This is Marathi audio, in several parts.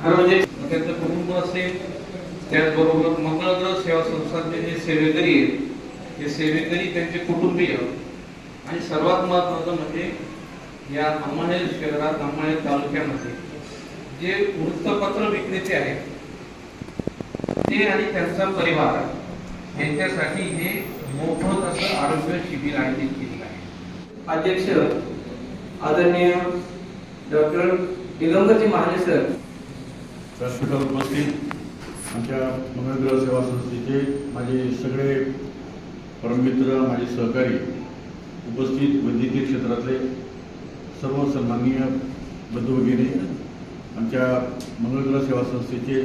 म्हणजे त्यांचं कुटुंब असेल त्याचबरोबर मंगळग्रह सेवा संस्थांचे जे सेवेकरी आहेत हे सेवेकरी त्यांचे कुटुंबीय. आणि सर्वात महत्वाचं म्हणजे या अंमळनेर शहरात अंमळनेर तालुक्यामध्ये जे वृत्तपत्र विक्रेते आहेत ते आणि त्यांचा परिवार यांच्यासाठी हे मोफत असं आरोग्य शिबिर आयोजित केलेलं आहे. अध्यक्ष आदरणीय डॉक्टर दिगंबरजी महाले सर. व्यासपीठावर उपस्थित आमच्या मंगळग्रह सेवा संस्थेचे माझे सगळे परममित्र माझे सहकारी उपस्थित वैद्यकीय क्षेत्रातले सर्व सन्माननीय बंधू भगिनी आमच्या मंगळग्रह सेवा संस्थेचे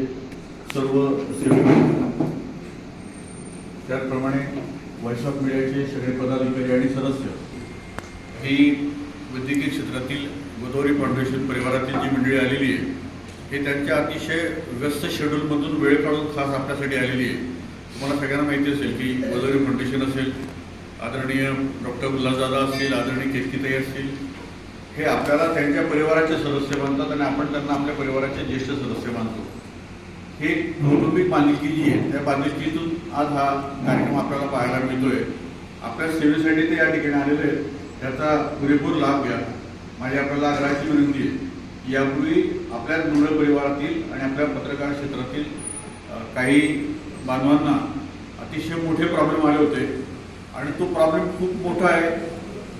सर्व सेवेकरी त्याचप्रमाणे व्हॉइस ऑफ मीडियाचे सगळे पदाधिकारी आणि सदस्य. ही वैद्यकीय क्षेत्रातील गोदावरी फाउंडेशन परिवारातील जी मंडळी आलेली आहे हे त्यांच्या अतिशय व्यस्त शेड्यूलमधून वेळ काढून खास आपल्यासाठी आलेली आहे. तुम्हाला सगळ्यांना माहिती असेल की गोदावरी फाउंडेशन असेल आदरणीय डॉक्टर गुल्लाजादा असतील आदरणीय केतकीताई असतील हे आपल्याला त्यांच्या परिवाराचे सदस्य मानतात आणि आपण त्यांना आपल्या परिवाराचे ज्येष्ठ सदस्य मानतो. हे कौटुंबिक बांधिलकी जी आहे त्या बांधिलकीतून आज हा कार्यक्रम आपल्याला पाहायला मिळतोय. आपल्या सेवेसाठी ते या ठिकाणी आलेले आहेत. त्याचा पुरेपूर लाभ घ्या. माझी आपल्याला आग्रहाची विनंती आहे यापूर्वी आपल्या मूळ परिवारातील आणि आपल्या पत्रकार क्षेत्रातील काही बांधवांना अतिशय मोठे प्रॉब्लेम आले होते. आणि तो प्रॉब्लेम खूप मोठा आहे.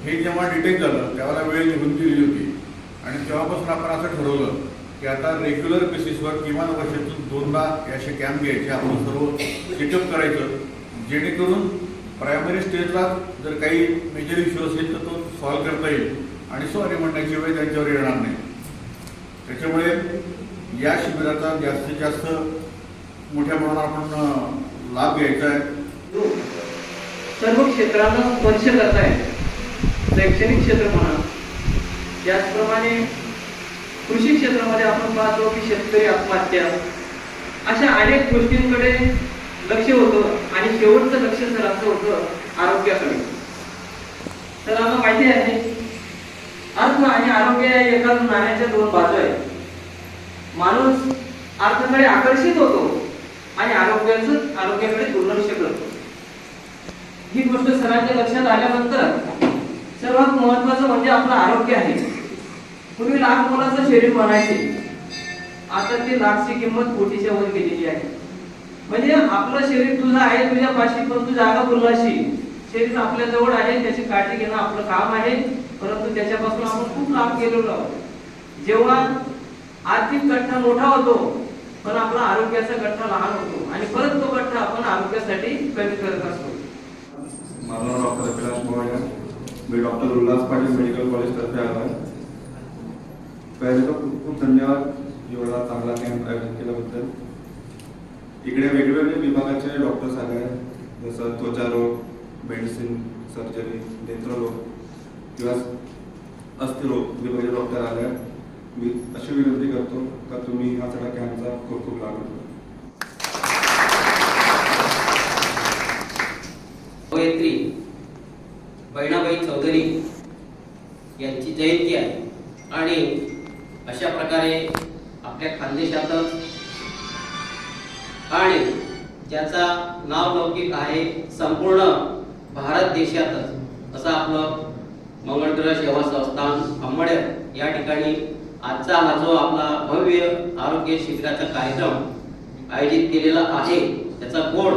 हे जेव्हा डिटेक्ट झालं तेव्हा वेळ निघून दिली होती. आणि तेव्हापासून आपण असं ठरवलं की आता रेग्युलर बेसिसवर किमान वर्षातून दोनदा असे कॅम्प घ्यायचे. आपण सर्व चेकअप करायचं. जेणेकरून प्रायमरी स्टेजला जर काही मेजर इश्यू असेल तर तो सॉल्व्ह करता येईल. आणि सॉरी म्हणण्याची वेळ त्यांच्यावर येणार नाही. त्याच्यामुळे या शिबिराचा जास्तीत जास्त मोठ्या प्रमाणात आपण लाभ घ्यायचा आहे. सर्व क्षेत्रांना स्पर्श करताय. शैक्षणिक क्षेत्र म्हणा त्याचप्रमाणे कृषी क्षेत्रामध्ये आपण पाहतो की शेतकरी आत्महत्या अशा अनेक गोष्टींकडे लक्ष होतं आणि शेवटचं लक्ष सरांचं होतं आरोग्याकडे तर आम्हाला माहिती आहे अर्थ आणि आरोग्य या एकाच नाण्याच्या दोन बाजू आहेत. माणूस अर्थाकडे आकर्षित होतो आणि आरोग्याचं आरोग्याकडे दुर्लक्ष करतो. ही गोष्ट सरांच्या लक्षात आल्यानंतर सर्वात महत्वाचं म्हणजे आपलं आरोग्य आहे. पूर्वी लाख मोलाचं शरीर म्हणायचे आता ते लाखची किंमत कोटीच्या वर गेलेली आहे. म्हणजे आपलं शरीर तुझं आहे तुझ्या पाशी पण तू जागा बोललाशी शरीर आपल्या जवळ आहे त्याची काळजी घेणं आपलं काम आहे. परंतु त्याच्यापासून आपण खूप लाभ गेलेलो आहोत. जेव्हा आर्थिक गठ्ठा मोठा होतो पण आपला आरोग्याचा गठ्ठा लहान होतो. आणि परत तो गठ्ठा आपण आरोग्यासाठी कमी करत असतो. मी डॉक्टर उल्हास पाटील मेडिकल कॉलेजतर्फे आलो आहे. पहिले तर खूप खूप धन्यवाद एवढा चांगला कॅम्प आयोजित केल्याबद्दल. इकडे वेगवेगळे विभागाचे डॉक्टर्स आले आहेत जसं त्वचा रोग मेडिसिन सर्जरी नेत्ररोग किंवा अस्थिरोग विभागाचे डॉक्टर आले आहेत. मी अशी विनंती करतो का तुम्ही हा सगळ्या कॅम्पचा खूप खूप लागू घ्या अभिनेत्री बहिणाबाई चौधरी यांची जयंती आहे आणि अशा प्रकारे आपल्या आणि ज्याचा नाव लौकिक आहे संपूर्ण भारत देशातच असं आपलं मंगळग्रह सेवा संस्थान अंबड या ठिकाणी आजचा हा जो आपला भव्य आरोग्य शिबिराचा कार्यक्रम आयोजित केलेला आहे त्याचा गोड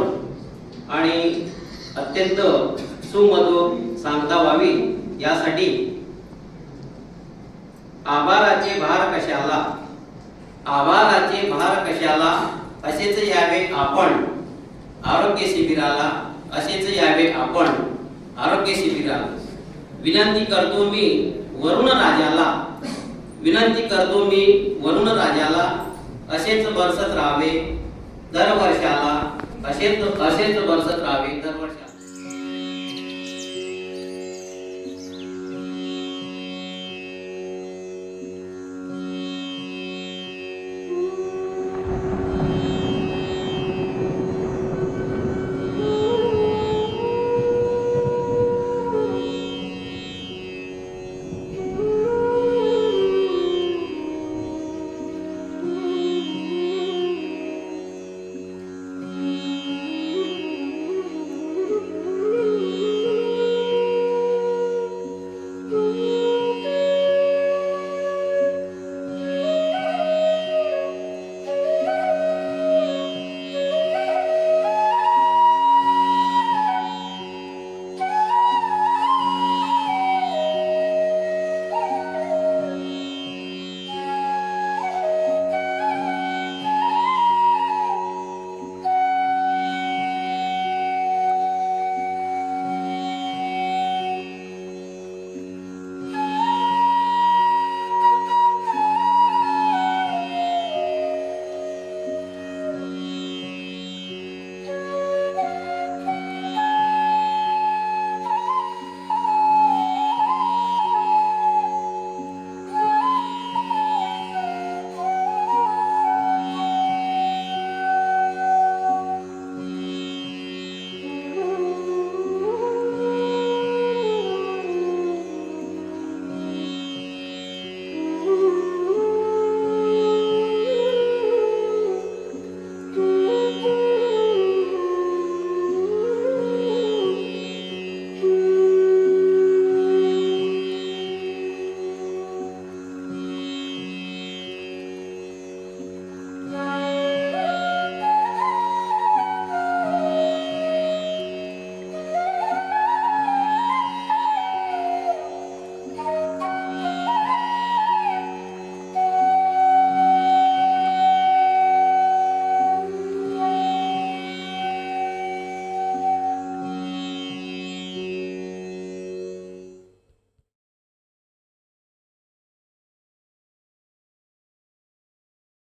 आणि अत्यंत सुमधुर सांगता व्हावी यासाठी आभाराचे भार कशाला? आभाराचे भार कशाला? असेच यावे आपण. आरोग्य शिबिराला असेच यावे आपण. आरोग्य शिबिराला. विनंती करतो मी वरुण राजाला. विनंती करतो मी वरुण राजाला असेच बरसत राहावे दरवर्षाला असेच असेच बरसत राहावे दरवर्षाला.